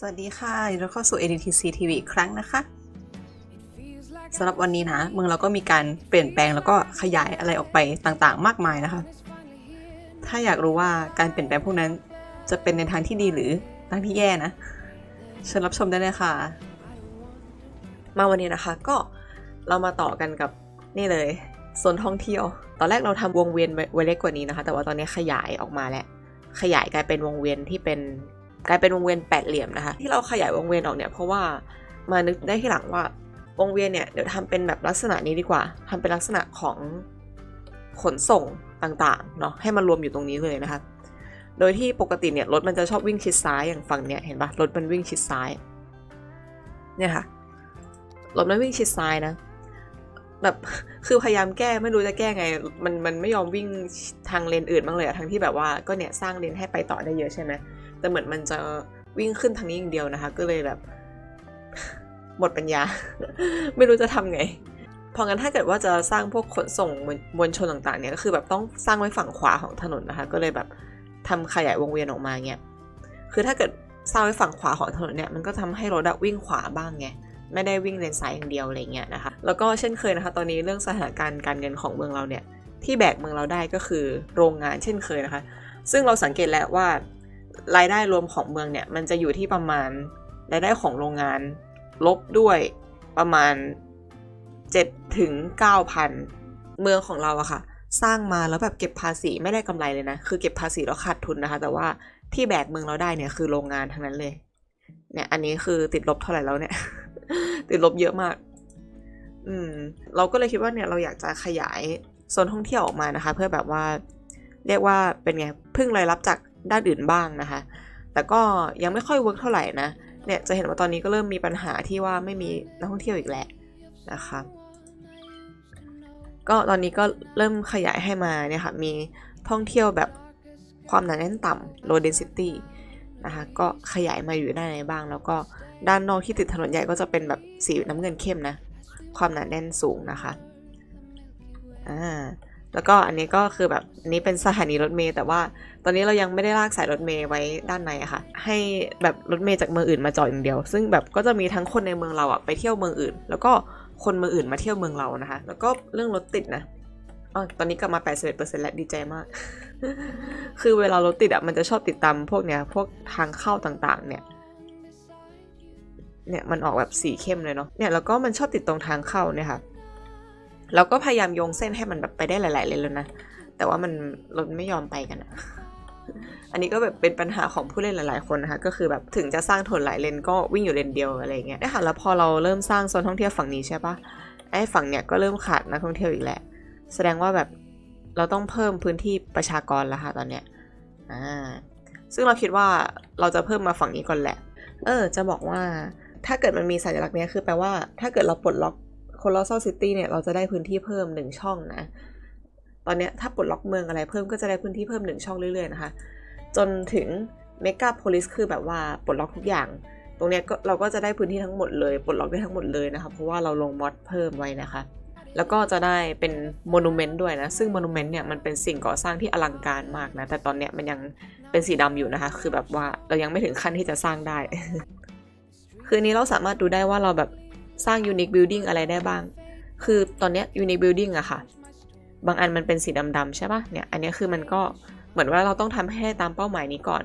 สวัสดีค่ะยินดีต้อนรับเข้าสู่ ADTC TV อีกครั้งนะคะสำหรับวันนี้นะเมืองเราก็มีการเปลี่ยนแปลงแล้วก็ขยายอะไรออกไปต่างๆ มากมายนะคะ ถ้าอยากรู้ว่าการเปลี่ยนแปลงพวกนั้น จะเป็นในทางที่ดีหรือทางที่แย่นะเชิญรับชมได้เลยค่ะ มาวันนี้นะคะก็เรามาต่อกันกับนี่เลยโซนท่องเที่ยว ตอนแรกเราทำวงเวียนไว้เล็กกว่านี้นะคะ แต่ว่าตอนนี้ขยายออกมาแล้วขยายกลายเป็นวงเวียนที่เป็น กลายเป็นวงเวียนแปดเหลี่ยมนะคะ ที่เราขยายวงเวียนออกเนี่ยเพราะว่ามานึกได้ที่หลังว่าวงเวียนเนี่ยเดี๋ยวทำเป็นแบบลักษณะนี้ดีกว่าทำเป็นลักษณะของขนส่งต่างๆเนาะให้มันรวมอยู่ตรงนี้เลยนะคะ โดยที่ปกติเนี่ยรถมันจะชอบวิ่งชิดซ้ายอย่างฝั่งเนี่ยเห็นปะรถมันวิ่งชิดซ้ายเนี่ยค่ะรถมันวิ่งชิดซ้ายนะแบบคือพยายามแก้ไม่รู้จะแก้ไง มันมันไม่ยอมวิ่งทางเลนอื่นบ้างเลยอะทั้งที่แบบว่าก็เนี่ยสร้างเลนให้ไปต่อได้เยอะใช่ไหม แต่เหมือนมันจะวิ่งขึ้นทางนี้อย่างเดียวนะคะ ก็เลยแบบ หมดปัญญา ไม่รู้จะทำไง เพราะงั้นถ้าเกิดว่าจะสร้างพวกขนส่งมวลชนต่างๆเนี่ยก็คือแบบต้องสร้างไว้ฝั่งขวาของถนนนะคะ ก็เลยแบบทำขยายวงเวียนออกมาเงี้ย คือถ้าเกิดสร้างไว้ฝั่งขวาของถนนเนี่ยมันก็ทำให้รถวิ่งขวาบ้างไงไม่ได้วิ่งเลนซ้ายอย่างเดียวอะไรเงี้ยนะคะ แล้วก็เช่นเคยนะคะ ตอนนี้เรื่องสถานการณ์การเงินของเมืองเราเนี่ยที่แบกเมืองเราได้ก็คือโรงงานเช่นเคยนะคะ ซึ่งเราสังเกตแล้วว่า รายได้รวมของเมืองเนี่ยมันจะอยู่ที่ประมาณรายได้ของโรงงาน ลบด้วยประมาณ7ถึง9,000 เมืองของเราอะค่ะ สร้างมาแล้วแบบเก็บภาษีไม่ได้กำไรเลยนะ คือเก็บภาษีแล้วขาดทุนนะคะ แต่ว่าที่แบกเมืองเราได้เนี่ยคือโรงงานทั้งนั้นเลย เนี่ยอันนี้คือติดลบเท่าไหร่แล้วเนี่ย ติดลบเยอะมาก อืม เราก็เลยคิดว่าเนี่ยเราอยากจะขยายโซนท่องเที่ยวออกมานะคะ เพื่อแบบว่า เรียกว่าเป็นไงพึ่งรายรับจาก ด้านอื่นบ้างนะคะ แต่ก็ยังไม่ค่อยเวิร์กเท่าไหร่นะ เนี่ยจะเห็นว่าตอนนี้ก็เริ่มมีปัญหาที่ว่าไม่มีนักท่องเที่ยวอีกแหละนะคะ ก็ตอนนี้ก็เริ่มขยายให้มาเนี่ยค่ะ มีท่องเที่ยวแบบความหนาแน่นต่ำ low density นะคะ ก็ขยายมาอยู่ด้านในบ้าง แล้วก็ด้านนอกที่ติดถนนใหญ่ก็จะเป็นแบบสีน้ำเงินเข้มนะ ความหนาแน่นสูงนะคะ อ่า แล้วก็อันนี้ก็คือแบบอันนี้เป็นสถานีรถเมล์แต่ว่าตอนนี้เรายังไม่ได้ลากสายรถเมล์ไว้ด้านในอะค่ะ ให้แบบรถเมล์จากเมืองอื่นมาจอดอย่างเดียว ซึ่งแบบก็จะมีทั้งคนในเมืองเราอะไปเที่ยวเมืองอื่น แล้วก็คนเมืองอื่นมาเที่ยวเมืองเรานะคะ แล้วก็เรื่องรถติดนะอ๋อตอนนี้กลับมา 81%แล้วดีใจมาก คือเวลารถติดอะมันจะชอบติดตามพวกเนี้ยพวกทางเข้าต่างๆ เนี่ยเนี่ยมันออกแบบสีเข้มเลยเนาะเนี่ยแล้วก็มันชอบติดตรงทางเข้าเนี่ยค่ะ เราก็พยายามโยงเส้นให้มันแบบไปได้หลาย ๆ เลนแล้วนะ แต่ว่ามันรถไม่ยอมไปกันอะอันนี้ก็แบบเป็นปัญหาของผู้เล่นหลาย ๆ คนนะคะ ก็คือแบบถึงจะสร้างถนนหลายเลนก็วิ่งอยู่เลนเดียวอะไรเงี้ยได้ค่ะแล้วพอเราเริ่มสร้างโซนท่องเที่ยวฝั่งนี้ใช่ปะไอ้ฝั่งเนี้ยก็เริ่มขาดนักท่องเที่ยวอีกแหละ แสดงว่าแบบเราต้องเพิ่มพื้นที่ประชากรแล้วค่ะตอนเนี้ย อ่า ซึ่งเราคิดว่าเราจะเพิ่มมาฝั่งนี้ก่อนแหละ เออ จะบอกว่าถ้าเกิดมันมีสัญลักษณ์เนี้ยคือแปลว่า ถ้าเกิดเราปลดล็อก โคลอสซ l ซิตี้เนี่ยเราจะได้พื้นที่เพิ่มหนึ่งช่องนะ ตอนนี้ถ้าปลดล็อกเมืองอะไรเพิ่มก็จะได้พื้นที่เพิ่มหนึ่งช่องเรื่อยๆนะคะ จนถึงเมกาโพลิสคือแบบว่าปลดล็อกทุกอย่าง ตรงเนี้ยก็เราก็จะได้พื้นที่ทั้งหมดเลย ปลดล็อกได้ทั้งหมดเลยนะคะ เพราะว่าเราลงมอดเพิ่มไว้นะคะ แล้วก็จะได้เป็นโมนูเมนต์ด้วยนะ ซึ่งโมนูเมนต์เนี่ยมันเป็นสิ่งก่อสร้างที่อลังการมากนะ แต่ตอนเนี้ยมันยังเป็นสีดำอยู่นะคะ คือแบบว่าเรายังไม่ถึงขั้นที่จะสร้างได้ คืนนี้เราสามารถดูได้ว่าเราแบบ สร้าง unique building อะไรได้บ้าง คือตอนเนี้ย unique building อะค่ะ บางอันมันเป็นสีดำๆใช่ปะเนี่ย อันเนี้ยคือมันก็เหมือนว่าเราต้องทำให้ได้ตามเป้าหมายนี้ก่อน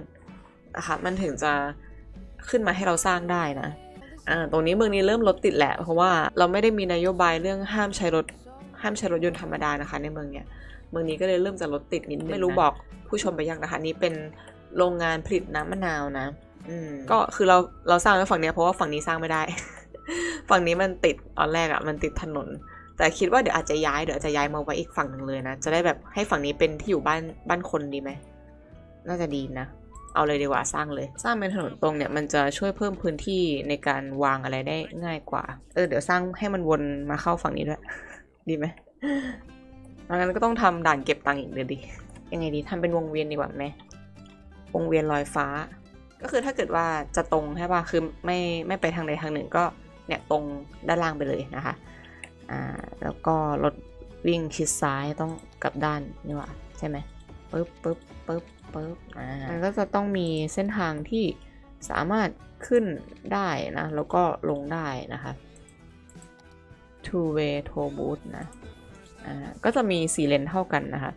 นะคะมันถึงจะขึ้นมาให้เราสร้างได้นะอ่าตรงนี้เมืองนี้เริ่มรถติดแหละ เพราะว่าเราไม่ได้มีนโยบายเรื่องห้ามใช้รถห้ามใช้รถยนต์ธรรมดานะคะ ในเมืองเนี้ยเมืองนี้ก็เลยเริ่มจะรถติดนิดนึงไม่รู้บอกผู้ชมไปยังนะคะ นี่เป็นโรงงานผลิตน้ำมะนาวนะ อืมก็คือเราเราสร้างไว้ฝั่งเนี้ยเพราะว่าฝั่งนี้สร้างไม่ได้ ฝั่งนี้มันติดตอนแรกอะ่ะมันติดถนน แต่คิดว่าเดี๋ยวอาจจะย้ายเดี๋ยวอาจจะย้ายมาไว้อีกฝั่งหนึ่งเลยนะจะได้แบบให้ฝั่งนี้เป็นที่อยู่บ้านบ้านคนดีไหมน่าจะดีนะ เอาเลยดีกว่าสร้างเลย สร้างเป็นถนนตรงเนี่ยมันจะช่วยเพิ่มพื้นที่ในการวางอะไรได้ง่ายกว่า เออเดี๋ยวสร้างให้มันวนมาเข้าฝั่งนี้ด้วย ดีไหมงั้นก็ต้องทำด่านเก็บตังค์อีกเดี๋ยดิ ยังไงดีทำเป็นวงเวียนดีกว่าไหมวงเวียนลอยฟ้า ก็คือถ้าเกิดว่าจะตรงใช่ป่ะ คือไม่ไม่ไปทางใดทางหนึ่งก็ เนี่ยตรงด้านล่างไปเลยนะคะอ่าแล้วก็รถวิ่งชิดซ้ายต้องกลับด้านนี่หว่าใช่ไหมปึ๊บปึ๊บปึ๊บปึ๊บอ่ามันก็จะต้องมีเส้นทางที่สามารถขึ้นได้นะแล้วก็ลงได้นะคะ two way tow booth นะอ่าก็จะมีสี่เลนเท่ากันนะคะ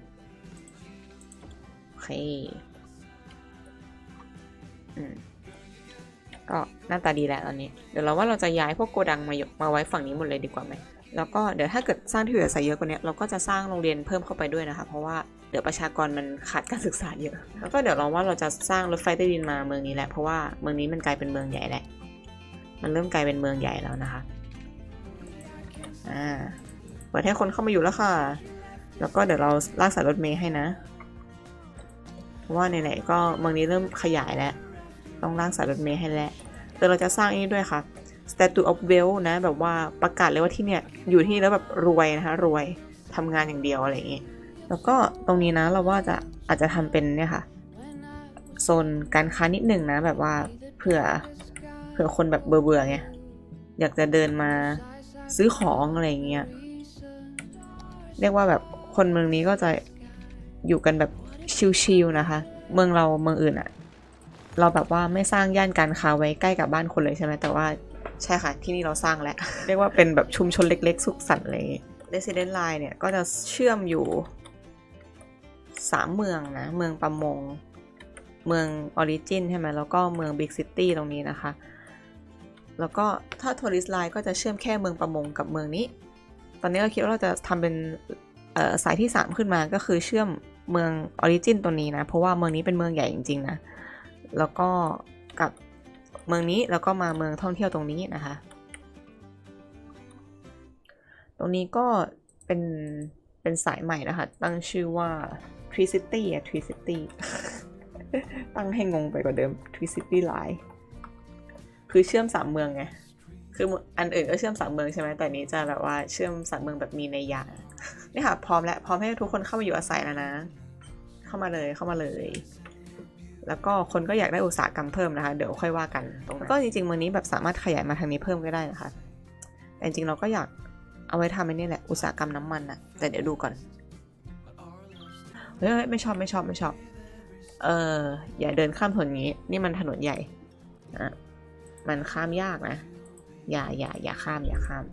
โอเคอืม ก็หน้าตาดีแล้วตอนนี้ เดี๋ยวเราว่าเราจะย้ายพวกโกดังมายกมาไว้ฝั่งนี้หมดเลยดีกว่าไหมแล้วก็เดี๋ยวถ้าเกิดสร้างที่อยู่อาศัยเยอะกว่านี้เราก็จะสร้างโรงเรียนเพิ่มเข้าไปด้วยนะคะ เพราะว่าเดี๋ยวประชากรมันขาดการศึกษาเยอะ แล้วก็เดี๋ยวเราว่าเราจะสร้างรถไฟใต้ดินมาเมืองนี้แหละเพราะว่าเมืองนี้มันกลายเป็นเมืองใหญ่แหละ มันเริ่มกลายเป็นเมืองใหญ่แล้วนะคะอ่าเปิดให้คนเข้ามาอยู่แล้วค่ะ แล้วก็เดี๋ยวเราลากสายรถเมล์ให้นะเพราะว่าไหนๆก็เมืองนี้เริ่มขยายแล้ว ต้องลากสายรถเมล์ให้แล้วเดี๋ยวเราจะสร้างอันนี้ด้วยค่ะ Statue of Wealth นะ แบบว่าประกาศเลยว่าที่เนี่ยอยู่ที่นี่แล้วแบบรวยนะคะรวยทำงานอย่างเดียวอะไรอย่างงี้แล้วก็ตรงนี้นะเราว่าจะอาจจะทำเป็นเนี่ยค่ะโซนการค้านิดหนึ่งนะ แบบว่าเผื่อเผื่อคนแบบเบื่อๆไงอยากจะเดินมาซื้อของอะไรอย่างเงี้ยเรียกว่าแบบคนเมืองนี้ก็จะอยู่กันแบบชิลๆนะคะ เมืองเราเมืองอื่นอะ เราแบบว่าไม่สร้างย่านการค้าไว้ใกล้กับบ้านคนเลยใช่ไหมแต่ว่าใช่ค่ะ ที่นี่เราสร้างแล้ว เรียกว่าเป็นแบบชุมชนเล็ก ๆ สุขสันต์เลย Resident Line เนี่ย ก็จะเชื่อมอยู่สามเมืองนะ เมืองประมง เมืองออริจินใช่ไหมแล้วก็เมืองบิ๊กซิตี้ตรงนี้นะคะ แล้วก็ถ้าทัวริสไลน์ก็จะเชื่อมแค่เมืองประมงกับเมืองนี้ ตอนนี้เราคิดว่าเราจะทำเป็นสายที่ 3 ขึ้นมาก็คือเชื่อมเมืองออริจินตัวนี้นะ เพราะว่าเมืองนี้เป็นเมืองใหญ่จริง ๆ นะ แล้วก็กับเมืองนี้แล้วก็มาเมืองท่องเที่ยวตรงนี้นะคะ ตรงนี้ก็เป็นเป็นสายใหม่นะคะ ตั้งชื่อว่า Tree City อะ Tree City ตั้งให้งงไปกว่าเดิม Tree City Line คือเชื่อมสามเมืองไง คืออันอื่นก็เชื่อมสามเมืองใช่ไหมแต่นี้จะแบบว่าเชื่อมสามเมืองแบบมีในยยะนี่ค่ะ พร้อมแล้ว พร้อมให้ทุกคนเข้ามาอยู่อาศัยแล้วนะ เข้ามาเลยเข้ามาเลย แล้วก็คนก็อยากได้อุตสาหกรรมเพิ่มนะคะ เดี๋ยวค่อยว่ากันตรงนั้นก็จริงๆเมืองนี้แบบสามารถขยายมาทางนี้เพิ่มก็ได้นะคะ แต่จริงๆเราก็อยากเอาไว้ทำไอ้นี่แหละอุตสาหกรรมน้ำมันอะแต่เดี๋ยวดูก่อนเฮ้ยไม่ชอบไม่ชอบไม่ชอบ เอออย่าเดินข้ามถนนนี้ นี่มันถนนใหญ่นะมันข้ามยากนะ อย่าอย่าอย่าข้ามอย่าข้าม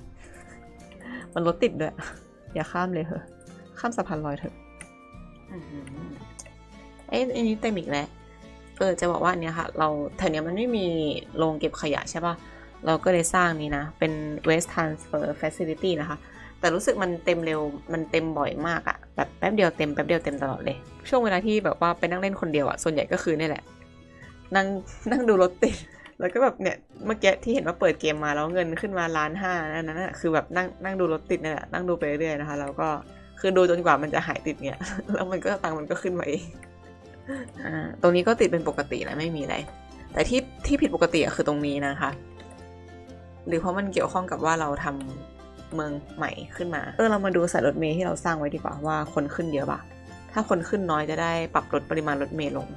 มันรถติดด้วย อย่าข้ามเลยเหอะ ข้ามสะพานลอยเถอะอื้อหือเอ้ยอันนี้เต็มอีกแล้ว เออจะบอกว่าเนี้ยค่ะ เราแถวนี้มันไม่มีโรงเก็บขยะใช่ปะเราก็เลยสร้างนี้นะ เป็น waste transfer facility นะคะ แต่รู้สึกมันเต็มเร็วมันเต็มบ่อยมากอะแบบแป๊บเดียวเต็มแป๊บเดียวเต็มตลอดเลย ช่วงเวลาที่แบบว่าไปนั่งเล่นคนเดียวอะส่วนใหญ่ก็คือนี่แหละ นั่งนั่งดูรถติดแล้วก็แบบเนี่ยเมื่อกี้ที่เห็นว่าเปิดเกมมาแล้วเงินขึ้นมาล้านห้าอันนั้นอะคือแบบนั่งนั่งดูรถติดนี่แหละนั่งดูไปเรื่อยๆนะคะ แล้วก็คือดูจนกว่ามันจะหายติดเนี่ยแล้วมันก็ตังค์มันก็ขึ้นมาเอง อ่าตรงนี้ก็ติดเป็นปกตินะไม่มีอะไร แต่ที่ที่ผิดปกติอะคือตรงนี้นะคะ หรือเพราะมันเกี่ยวข้องกับว่าเราทำเมืองใหม่ขึ้นมา เออเรามาดูสายรถเมล์ที่เราสร้างไว้ดีกว่าว่าคนขึ้นเยอะปะถ้าคนขึ้นน้อยจะได้ปรับลดปริมาณรถเมล์ลง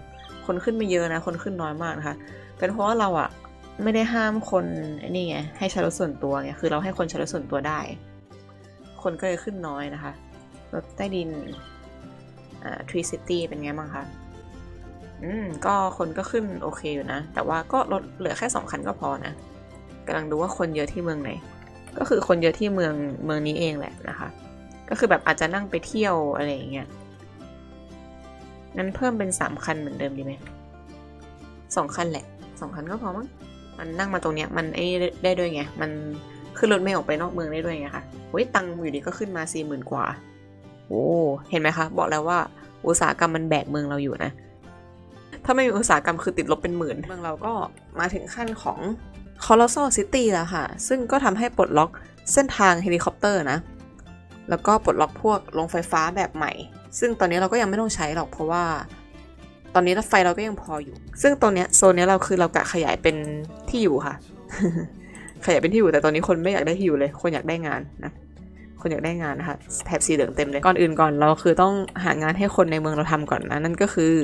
คนขึ้นไม่เยอะนะ คนขึ้นน้อยมากนะคะ เป็นเพราะว่าเราอะไม่ได้ห้ามคนนี่ไงให้ใช้รถส่วนตัวไงคือเราให้คนใช้รถส่วนตัวได้ คนก็เลยขึ้นน้อยนะคะรถใต้ดินอ่าทรีซิตี้เป็นไงบ้างคะ อืม ก็คนก็ขึ้นโอเคอยู่นะ แต่ว่าก็ลดเหลือแค่สองคันก็พอนะกำลังดูว่าคนเยอะที่เมืองไหน ก็คือคนเยอะที่เมืองเมืองนี้เองแหละนะคะ ก็คือแบบอาจจะนั่งไปเที่ยวอะไรอย่างเงี้ยงั้นเพิ่มเป็นสามคันเหมือนเดิมดีไหมสองคันแหละสองคันก็พอมั้งมันนั่งมาตรงเนี้ยมันไอ้ได้ด้วยไง มันขึ้นรถไม่ออกไปนอกเมืองได้ด้วยไงคะเฮ้ยตังค์อยู่ดีก็ขึ้นมาสี่หมื่นกว่า โอ้ เห็นไหมคะ บอกแล้วว่าอุตสาหกรรมมันแบกเมืองเราอยู่นะ ถ้าไม่มีอุตสาหกรรมคือติดลบเป็นหมื่น เมืองเราก็มาถึงขั้นของ c o l o s s a l City แล้วค่ะ ซึ่งก็ทำให้ปลดล็อกเส้นทางเฮลิคอปเตอร์นะ แล้วก็ปลดล็อกพวกโรงไฟฟ้าแบบใหม่ ซึ่งตอนนี้เราก็ยังไม่ต้องใช้หรอกเพราะว่า ตอนนี้รถไฟเราก็ยังพออยู่ ซึ่งตรงเนี้ยโซนเนี้ยเราคือเรากะขยายเป็นที่อยู่ค่ะ ขยายเป็นที่อยู่แต่ตอนนี้คนไม่อยากได้ที่อยู่เลย คนอยากได้งานนะคนอยากได้งานนะคะแถบสีเหลืองเต็มเลย ก่อนอื่นก่อนเราคือต้องหางานให้คนในเมืองเราทำก่อนนะนั่นก็คือ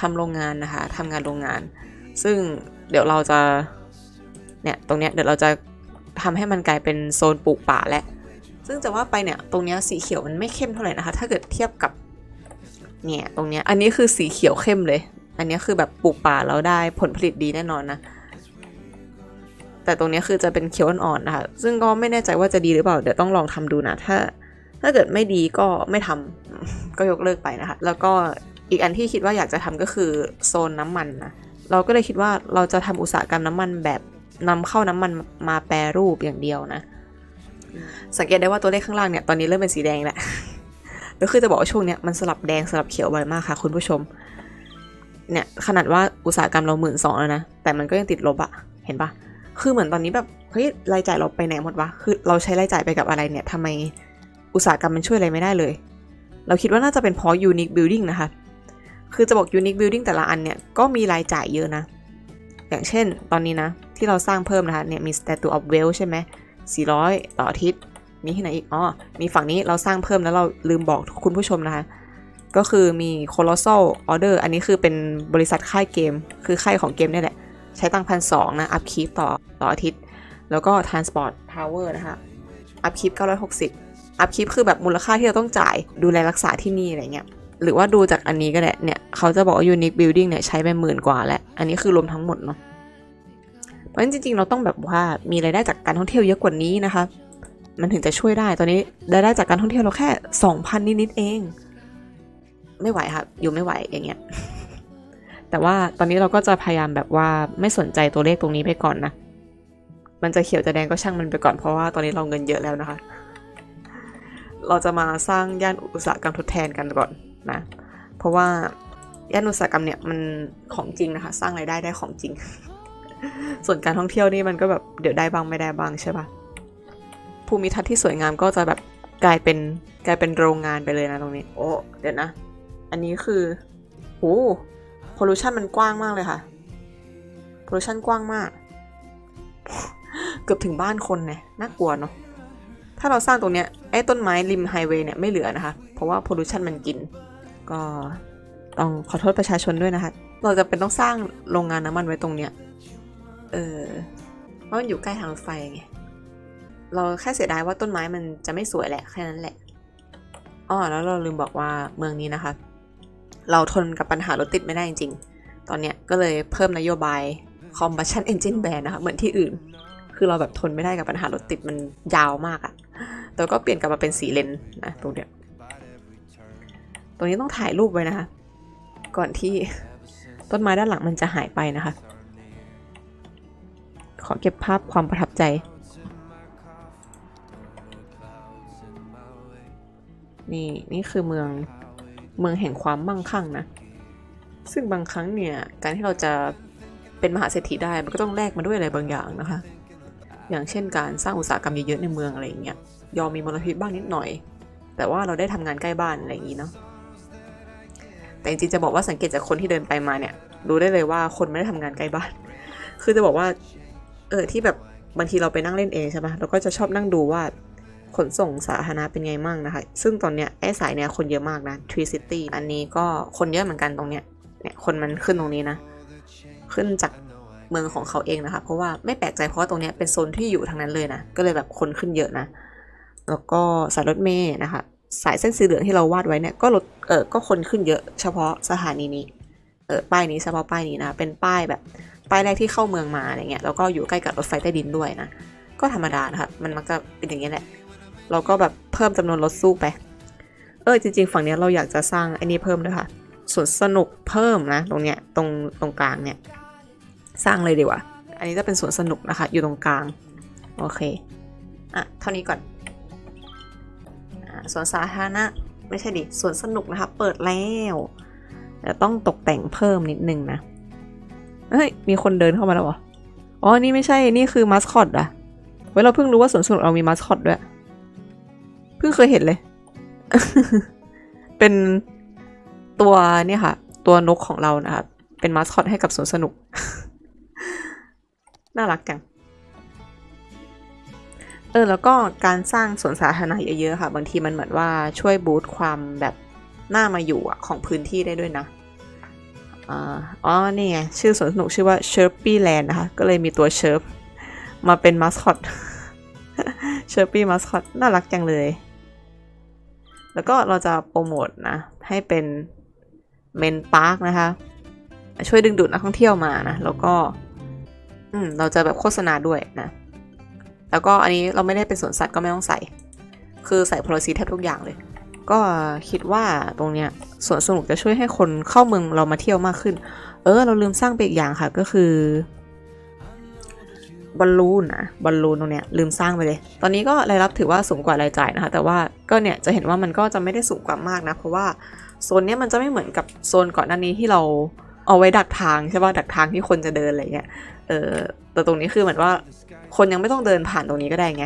ทำโรงงานนะคะทำงานโรงงาน ซึ่งเดี๋ยวเราจะเนี่ยตรงเนี้ยเดี๋ยวเราจะทำให้มันกลายเป็นโซนปลูกป่าและ ซึ่งจะว่าไปเนี่ยตรงเนี้ยสีเขียวมันไม่เข้มเท่าไหร่นะคะ ถ้าเกิดเทียบกับเนี่ยตรงเนี้ยอันนี้คือสีเขียวเข้มเลย อันนี้คือแบบปลูกป่าแล้วได้ผลผลิตดีแน่นอนนะแต่ตรงนี้คือจะเป็นเขียวอ่อนๆนะคะ ซึ่งก็ไม่แน่ใจว่าจะดีหรือเปล่า เดี๋ยวต้องลองทำดูนะ ถ้า ถ้าเกิดไม่ดีก็ไม่ทำก็ยกเลิกไปนะคะ แล้วก็ อีกอันที่คิดว่าอยากจะทำก็คือโซนน้ำมันนะเราก็เลยคิดว่าเราจะทำอุตสาหกรรมน้ำมันแบบนำเข้าน้ำมันมาแปรรูปอย่างเดียวนะ สังเกตได้ว่าตัวเลขข้างล่างเนี่ยตอนนี้เริ่มเป็นสีแดงแล้วแล้วคือจะบอกว่าช่วงเนี้ยมันสลับแดงสลับเขียวบ่อยมากค่ะคุณผู้ชม เนี่ยขนาดว่าอุตสาหกรรมเราหมื่นสองแล้วนะ แต่มันก็ยังติดลบอะเห็นปะคือเหมือนตอนนี้แบบเฮ้ยรายจ่ายเราไปไหนหมดวะคือเราใช้รายจ่ายไปกับอะไรเนี่ยทำไมอุตสาหกรรมมันช่วยอะไรไม่ได้เลย เราคิดว่าน่าจะเป็นเพราะ unique building นะคะ คือจะบอก unique building แต่ละอันเนี่ย ก็มีรายจ่ายเยอะนะ อย่างเช่นตอนนี้นะ ที่เราสร้างเพิ่มนะคะเนี่ยมี statue of well ใช่ไหม400 ต่ออาทิตย์ มีที่ไหนอีกอ๋อมีฝั่งนี้เราสร้างเพิ่มแล้วเราลืมบอกคุณผู้ชมนะคะ ก็คือมี colossal order อันนี้คือเป็นบริษัทค่ายเกม คือค่ายของเกมนี่แหละ ใช้ตังพันสองนะ upkeep ต่อต่ออาทิตย์ แล้วก็ transport tower นะคะ upkeep 960 upkeep คือแบบมูลค่าที่เราต้องจ่ายดูแลรักษาที่นี่อะไรเงี้ย หรือว่าดูจากอันนี้ก็ได้เนี่ยเขาจะบอกว่า unique building เนี่ยใช้ไปหมื่นกว่าแล้ว อันนี้คือรวมทั้งหมดเนาะเพราะฉะนั้นจริงๆ เราต้องแบบว่ามีรายได้จากการท่องเที่ยวเยอะกว่านี้นะคะ มันถึงจะช่วยได้ตอนนี้รายได้จากการท่องเที่ยวเราแค่สองพันนิดๆเอง ไม่ไหวค่ะอยู่ไม่ไหวอย่างเงี้ยแต่ว่าตอนนี้เราก็จะพยายามแบบว่าไม่สนใจตัวเลขตรงนี้ไปก่อนนะมันจะเขียวจะแดงก็ช่างมันไปก่อนเพราะว่าตอนนี้เราเงินเยอะแล้วนะคะ เราจะมาสร้างย่านอุตสาหกรรมทดแทนกันก่อน นะ เพราะว่าย่านอุตสาหกรรมเนี่ยมันของจริงนะคะ สร้างรายได้ได้ของจริง ส่วนการท่องเที่ยวนี่มันก็แบบเดี๋ยวได้บ้างไม่ได้บ้างใช่ปะภูมิทัศน์ที่สวยงามก็จะแบบกลายเป็นกลายเป็นโรงงานไปเลยนะตรงนี้ โอ้เดี๋ยวนะ อันนี้คือโอ้พอลูชันมันกว้างมากเลยค่ะพอลูชันกว้างมาก เกือบถึงบ้านคนเนี่ยน่ากลัวเนาะถ้าเราสร้างตรงเนี้ยไอ้ต้นไม้ริมไฮเวย์เนี่ยไม่เหลือนะคะ เพราะว่าพอลูชันมันกิน ก็ต้องขอโทษประชาชนด้วยนะคะ เราจะเป็นต้องสร้างโรงงานน้ำมันไว้ตรงเนี้ย เออ เพราะมันอยู่ใกล้ทางรถไฟไง เราแค่เสียดายว่าต้นไม้มันจะไม่สวยแหละ แค่นั้นแหละ อ๋อ แล้วเราลืมบอกว่าเมืองนี้นะคะ เราทนกับปัญหารถติดไม่ได้จริงๆ ตอนเนี้ยก็เลยเพิ่มนโยบาย combustion engine ban นะคะ เหมือนที่อื่น คือเราแบบทนไม่ได้กับปัญหารถติดมันยาวมากอะแต่ก็เปลี่ยนกลับมาเป็นสีเลนนะตรงเนี้ย ตรงนี้ต้องถ่ายรูปไว้นะคะ ก่อนที่ต้นไม้ด้านหลังมันจะหายไปนะคะ ขอเก็บภาพความประทับใจ นี่นี่คือเมืองเมืองแห่งความมั่งคั่งนะ ซึ่งบางครั้งเนี่ย การที่เราจะเป็นมหาเศรษฐีได้มันก็ต้องแลกมาด้วยอะไรบางอย่างนะคะ อย่างเช่นการสร้างอุตสาหกรรมเยอะๆในเมืองอะไรอย่างเงี้ย ยอมมีมลพิษบ้างนิดหน่อย แต่ว่าเราได้ทำงานใกล้บ้านอะไรอย่างงี้เนาะ แต่จริงๆจะบอกว่าสังเกตจากคนที่เดินไปมาเนี่ย รู้ได้เลยว่าคนไม่ได้ทำงานใกล้บ้าน คือจะบอกว่า เออที่แบบบางทีเราไปนั่งเล่นเองใช่ปะเราก็จะชอบนั่งดูว่าขนส่งสาธารณะเป็นไงมั่งนะคะ ซึ่งตอนเนี้ยไอ้สายเนี้ยคนเยอะมากนะ Tree City อันนี้ก็คนเยอะเหมือนกันตรงเนี้ย เนี่ยคนมันขึ้นตรงนี้นะ ขึ้นจากเมืองของเขาเองนะคะ เพราะว่าไม่แปลกใจเพราะว่าตรงเนี้ยเป็นโซนที่อยู่ทางนั้นเลยนะ ก็เลยแบบคนขึ้นเยอะนะ แล้วก็สายรถเมย์นะคะ สายเส้นสีเหลืองที่เราวาดไว้เนี่ยก็รถเออก็คนขึ้นเยอะเฉพาะสถานีนี้เออป้ายนี้เฉพาะป้ายนี้นะ เป็นป้ายแบบป้ายแรกที่เข้าเมืองมาอะไรเงี้ยแล้วก็อยู่ใกล้กับรถไฟใต้ดินด้วยนะ ก็ธรรมดานะคะมันมักจะเป็นอย่างนี้แหละเราก็แบบเพิ่มจำนวนรถสู้ไปเออจริง ๆ ฝั่งนี้เราอยากจะสร้างไอ้นี่เพิ่มด้วยค่ะสวนสนุกเพิ่มนะ ตรงเนี้ยตรงตรงกลางเนี่ยสร้างเลยดีกว่า อันนี้จะเป็นสวนสนุกนะคะ อยู่ตรงกลาง โอเค อะ เท่านี้ก่อน สวนสาธารณะไม่ใช่ดิสวนสนุกนะคะเปิดแล้วแต่ต้องตกแต่งเพิ่มนิดนึงนะเฮ้ยมีคนเดินเข้ามาแล้วเหรออ๋อนี่ไม่ใช่นี่คือมัสคอตอะเว้ยเราเพิ่งรู้ว่าสวนสนุกเรามีมัสคอตด้วยเพิ่งเคยเห็นเลย เป็นตัวเนี่ยค่ะ ตัวนกของเรานะคะเป็นมัสคอตให้กับสวนสนุก น่ารักจัง เออแล้วก็การสร้างสวนสาธารณะเยอะๆค่ะ บางทีมันเหมือนว่าช่วยบูตความแบบน่ามาอยู่ของพื้นที่ได้ด้วยนะอ่าอ๋อนี่ไงชื่อสวนสนุกชื่อว่า Sherpy Land นะคะ ก็เลยมีตัวเชิร์ปมาเป็นมัสคอตเชอร์ปี้มัสคอตน่ารักจังเลย แล้วก็เราจะโปรโมทนะ ให้เป็นเมนพาร์คนะคะ ช่วยดึงดูดนักท่องเที่ยวมานะ แล้วก็ อืม เราจะแบบโฆษณาด้วยนะ แล้วก็อันนี้เราไม่ได้เป็นสวนสัตว์ก็ไม่ต้องใส่ คือใส่พลิซีแทบทุกอย่างเลย ก็คิดว่าตรงเนี้ยสวนสนุกจะช่วยให้คนเข้าเมืองเรามาเที่ยวมากขึ้น เออ เราลืมสร้างไปอีกอย่างค่ะก็คือบอลลูนนะบอลลูนตรงเนี้ยลืมสร้างไปเลย ตอนนี้ก็รายรับถือว่าสูงกว่ารายจ่ายนะคะ แต่ว่าก็เนี่ยจะเห็นว่ามันก็จะไม่ได้สูงกว่ามากนะ เพราะว่าโซนเนี้ยมันจะไม่เหมือนกับโซนก่อนหน้านี้ที่เรา เอาไว้ดักทางใช่ป่ะดักทางที่คนจะเดินอะไรเงี้ยเออแต่ตรงนี้คือเหมือนว่า คนยังไม่ต้องเดินผ่านตรงนี้ก็ได้ไง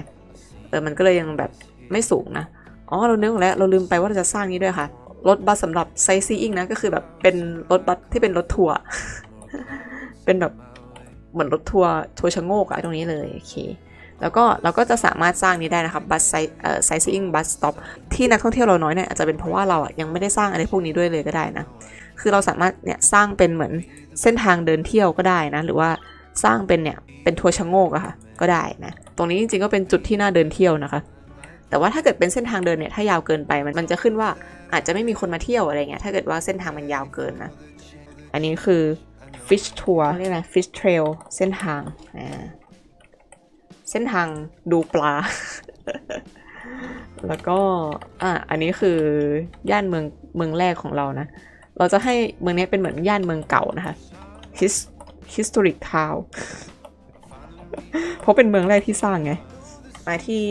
เออมันก็เลยยังแบบไม่สูงนะอ๋อเรานึกอแล้วเราลืมไปว่าเราจะสร้างนี้ด้วยค่ะรถบัสสำหรับไซซีอิงนะก็คือแบบเป็นรถบัสที่เป็นรถทัวร์เป็นแบบเหมือนรถทัวร์ทัวร์ชะโงกอะตรงนี้เลยโอเคแล้วก็เราก็จะสามารถสร้างนี้ได้นะครับบัสไซไซซิ่งบัสสต็อปที่นักท่องเที่ยวเราน้อยเนี่ยอาจจะเป็นเพราะว่าเราอะยังไม่ได้สร้างอะไรพวกนี้ด้วยเลยก็ได้นะ คือเราสามารถเนี่ยสร้างเป็นเหมือนเส้นทางเดินเที่ยวก็ได้นะ หรือว่าสร้างเป็นเนี่ยเป็นทัวร์ชะโงกอะค่ะก็ได้นะตรงนี้จริงๆก็เป็นจุดที่น่าเดินเที่ยวนะคะ แต่ว่าถ้าเกิดเป็นเส้นทางเดินเนี่ยถ้ายาวเกินไปมันมันจะขึ้นว่าอาจจะไม่มีคนมาเที่ยวอะไรเงี้ยถ้าเกิดว่าเส้นทางมันยาวเกินนะอันนี้คือ fish tour เรียกอะไร fish trail เส้นทางอ่าเส้นทางดูปลา แล้วก็อะอันนี้คือย่านเมืองเมืองแรกของเรานะ เราจะให้เมืองนี้เป็นเหมือนย่านเมืองเก่านะคะ His historic town เพราะเป็นเมืองแรกที่สร้างไง มาที่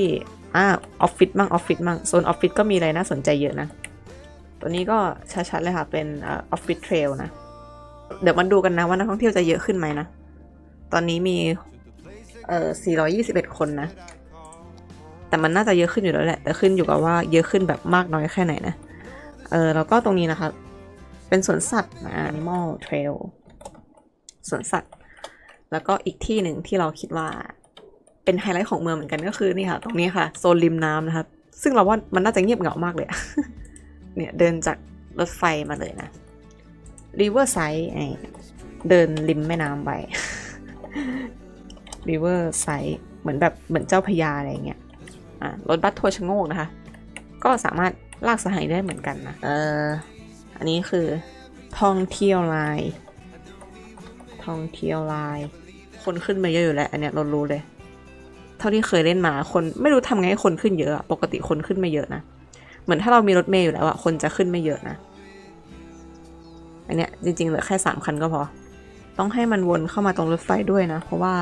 อ่าออฟฟิศมั่งออฟฟิศมั่งโซนออฟฟิศก็มีอะไรน่าสนใจเยอะนะ ตัวนี้ก็ชัดๆเลยค่ะ เป็นออฟฟิศเทรลนะ เดี๋ยวมาดูกันนะว่านักท่องเที่ยวจะเยอะขึ้นไหมนะ ตอนนี้มีเอ่อ421 คนนะ แต่มันน่าจะเยอะขึ้นอยู่แล้วแหละ แต่ขึ้นอยู่กับว่าเยอะขึ้นแบบมากน้อยแค่ไหนนะ เออแล้วก็ตรงนี้นะคะ เป็นสวนสัตว์นะ Animal Trail สวนสัตว์ แล้วก็อีกที่หนึ่งที่เราคิดว่าเป็นไฮไลท์ของเมืองเหมือนกันก็คือนี่ค่ะ ตรงนี้ค่ะ โซนริมน้ำนะครับซึ่งเราว่ามันน่าจะเงียบเหงามากเลย เนี่ยเดินจากรถไฟมาเลยนะ Riverside ไอเดินริมแม่น้ำไป Riverside เหมือนแบบเหมือนเจ้าพระยาอะไรเงี้ยอ่ารถบัสทัวร์ชะโงกนะคะ ก็สามารถลากสหายได้เหมือนกันนะเออ อันนี้คือท่องเที่ยวไลน์ท่องเที่ยวไลน์คนขึ้นมาเยอะอยู่แล้ว อันเนี้ยเรารู้เลย เท่าที่เคยเล่นมาคนไม่รู้ทำไงให้คนขึ้นเยอะ ปกติคนขึ้นไม่เยอะนะ เหมือนถ้าเรามีรถเมล์อยู่แล้วอะคนจะขึ้นไม่เยอะนะ อันเนี้ยจริงๆเหลือแค่สามคันก็พอ ต้องให้มันวนเข้ามาตรงรถไฟด้วยนะ เพราะว่า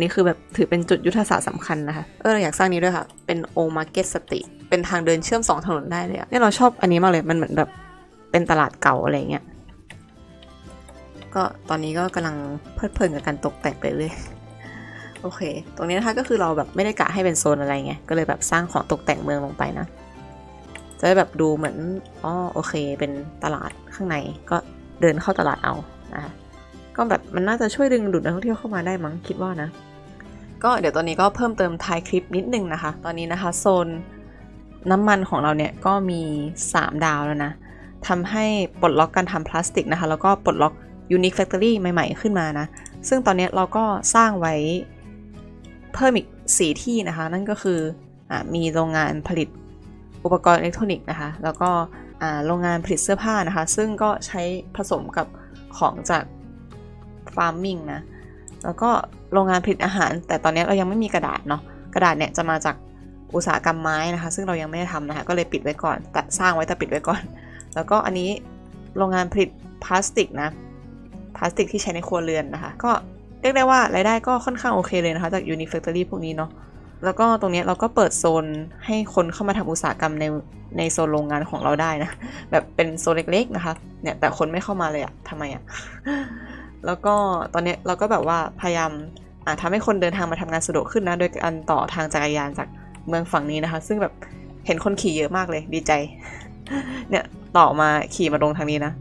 นี่คือแบบถือเป็นจุดยุทธศาสตร์สำคัญนะคะ เออเราอยากสร้างนี้ด้วยค่ะ เป็นโอมาร์เก็ตสติ เป็นทางเดินเชื่อมสองถนนได้เลยอะเนี่ยเราชอบอันนี้มากเลย มันเหมือนแบบ เป็นตลาดเก่าอะไรเงี้ย ก็ตอนนี้ก็กำลังเพลิดเพลินกับการตกแต่งไปเลยโอเค ตรงนี้นะคะก็คือเราแบบไม่ได้กะให้เป็นโซนอะไรไง ก็เลยแบบสร้างของตกแต่งเมืองลงไปนะ จะได้แบบดูเหมือน อ๋อโอเค เป็นตลาดข้างใน ก็เดินเข้าตลาดเอานะคะก็แบบมันน่าจะช่วยดึงดูดนักท่องเที่ยวเข้ามาได้มั้งคิดว่านะ ก็เดี๋ยวตอนนี้ก็เพิ่มเติมท้ายคลิปนิดนึงนะคะ ตอนนี้นะคะโซนน้ำมันของเราเนี่ยก็มี 3 ดาวแล้วนะ ทำให้ปลดล็อกการทำพลาสติกนะคะ แล้วก็ปลดล็อก Unique Factory ใหม่ ๆ ขึ้นมานะ ซึ่งตอนนี้เราก็สร้างไว้เพิ่มอีก 4 ที่นะคะ นั่นก็คืออมีโรงงานผลิตอุปกรณ์อิเล็กทรอนิกส์นะคะ แล้วก็โรงงานผลิตเสื้อผ้านะคะ ซึ่งก็ใช้ผสมกับของจากฟาร์มมิงนะ แล้วก็โรงงานผลิตอาหาร แต่ตอนนี้เรายังไม่มีกระดาษเนาะ กระดาษเนี่ยจะมาจากอุตสาหกรรมไม้นะคะ ซึ่งเรายังไม่ได้ทำนะคะ ก็เลยปิดไว้ก่อน แต่สร้างไว้แต่ปิดไว้ก่อน แล้วก็อันนี้โรงงานผลิตพลาสติกนะพลาสติกที่ใช้ในครัวเรือนนะคะ ก็เรียกได้ว่ารายได้ก็ค่อนข้างโอเคเลยนะคะจาก Uni Factory พวกนี้เนาะแล้วก็ตรงนี้เราก็เปิดโซนให้คนเข้ามาทำอุตสาหกรรมในในโซนโรงงานของเราได้นะ แบบเป็นโซนเล็กๆนะคะเนี่ยแต่คนไม่เข้ามาเลยอะทำไมอะแล้วก็ตอนนี้เราก็แบบว่าพยายามอ่าทำให้คนเดินทางมาทำงานสะดวกขึ้นนะโดยการต่อทางจักรยานจากเมืองฝั่งนี้นะคะ ซึ่งแบบเห็นคนขี่เยอะมากเลยดีใจเนี่ย ต่อมาขี่มาลงทางนี้นะ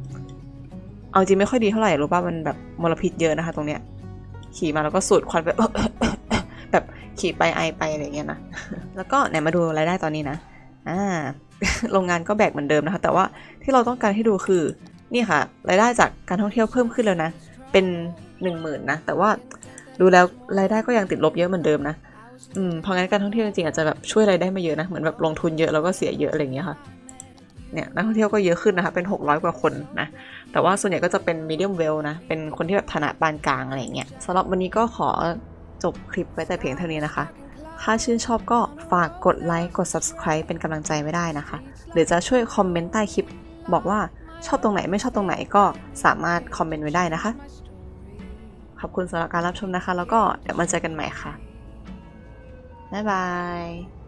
เอาจริงไม่ค่อยดีเท่าไหร่รู้ป่ะมันแบบมลพิษเยอะนะคะ ตรงเนี้ย ขี่มาแล้วก็สูดควันไปแบบขี่ไปไอไปอะไรเงี้ยนะ แล้วก็ไหนมาดูรายได้ตอนนี้นะ อ่า โรงงานก็แบกเหมือนเดิมนะคะ แต่ว่าที่เราต้องการให้ดูคือนี่ค่ะ รายได้จากการท่องเที่ยวเพิ่มขึ้นแล้วนะ เป็นหนึ่งหมื่นนะ แต่ว่าดูแล้วรายได้ก็ยังติดลบเยอะเหมือนเดิมนะ อืม เพราะงั้นการท่องเที่ยวจริงๆอาจจะแบบช่วยรายได้ไม่เยอะนะ เหมือนแบบลงทุนเยอะแล้วก็เสียเยอะอะไรเงี้ยค่ะ เนี่ยนักท่องเที่ยวก็เยอะขึ้นนะคะเป็น 600 กว่าคนนะ แต่ว่าส่วนใหญ่ก็จะเป็น medium well นะ เป็นคนที่แบบฐานะปานกลางอะไรเงี้ยสำหรับวันนี้ก็ขอจบคลิปไว้แต่เพียงเท่านี้นะคะ ถ้าชื่นชอบก็ฝากกดไลค์กด subscribe เป็นกำลังใจไม่ได้นะคะ หรือจะช่วยคอมเมนต์ใต้คลิป บอกว่าชอบตรงไหนไม่ชอบตรงไหนก็สามารถคอมเมนต์ไว้ได้นะคะ ขอบคุณสำหรับการรับชมนะคะ แล้วก็เดี๋ยวมาเจอกันใหม่ค่ะบ๊ายบาย